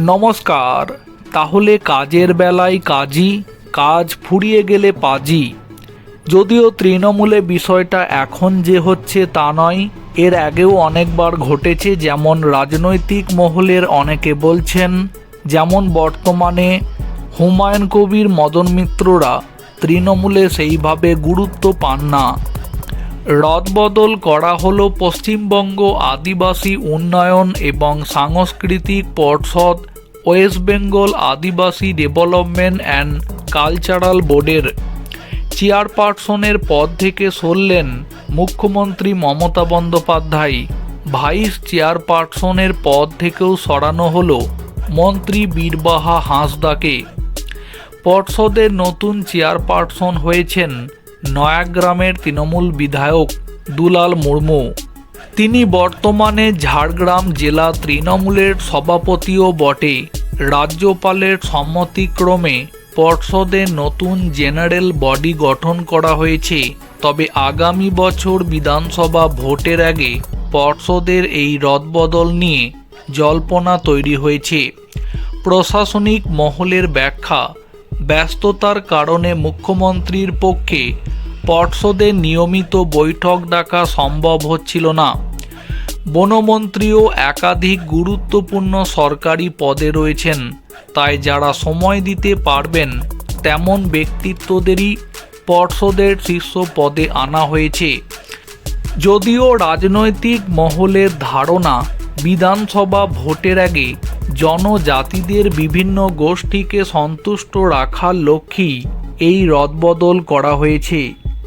নমস্কার, তাহলে কাজের বেলায় কাজই কাজ ফুরিয়ে গেলে পাজি। যদিও তৃণমূলে বিষয়টা এখন যে হচ্ছে তা নয়, এর আগেও অনেকবার ঘটেছে যেমন রাজনৈতিক মহলের অনেকে বলছেন, যেমন বর্তমানে হুমায়ুন কবির মদন মিত্ররা তৃণমূলে সেইভাবে গুরুত্ব পান না। রদবদল করা হলো পশ্চিমবঙ্গ আদিবাসী উন্নয়ন এবং সাংস্কৃতিক পর্ষদ, West Bengal Adivasi development and cultural বোর্ডের। চেয়ারপারসনের পদ থেকে সরলেন মুখ্যমন্ত্রী মমতা বন্দ্যোপাধ্যায়। ভাইস চেয়ারপারসনের পদ থেকেও সরানো হলো মন্ত্রী বীরবাহা হাঁসদাকে। পর্ষদের নতুন চেয়ারপারসন হয়েছেন নয়াগ্রামের তৃণমূল বিধায়ক দুলাল মুর্মু। তিনি বর্তমানে ঝাড়গ্রাম জেলা তৃণমূলের সভাপতিও বটে। রাজ্যপালের সম্মতিক্রমে পর্ষদের নতুন জেনারেল বডি গঠন করা হয়েছে। তবে আগামী বছর বিধানসভা ভোটের আগে পর্ষদের এই রদবদল নিয়ে জল্পনা তৈরি হয়েছে। প্রশাসনিক মহলের ব্যাখ্যা ব্যস্ততার কারণে মুখ্যমন্ত্রীর পক্ষে পর্ষদের নিয়মিত বৈঠক ডাকা সম্ভব হচ্ছিল না। বনমন্ত্রীও একাধিক গুরুত্বপূর্ণ সরকারি পদে রয়েছেন, তাই যারা সময় দিতে পারবেন, তেমন ব্যক্তিত্বদেরই পর্ষদের শীর্ষ পদে আনা হয়েছে। যদিও রাজনৈতিক মহলের ধারণা বিধানসভা ভোটের আগে জনজাতিদের বিভিন্ন গোষ্ঠীকে সন্তুষ্ট রাখার লক্ষ্যেই এই রদবদল করা হয়েছে।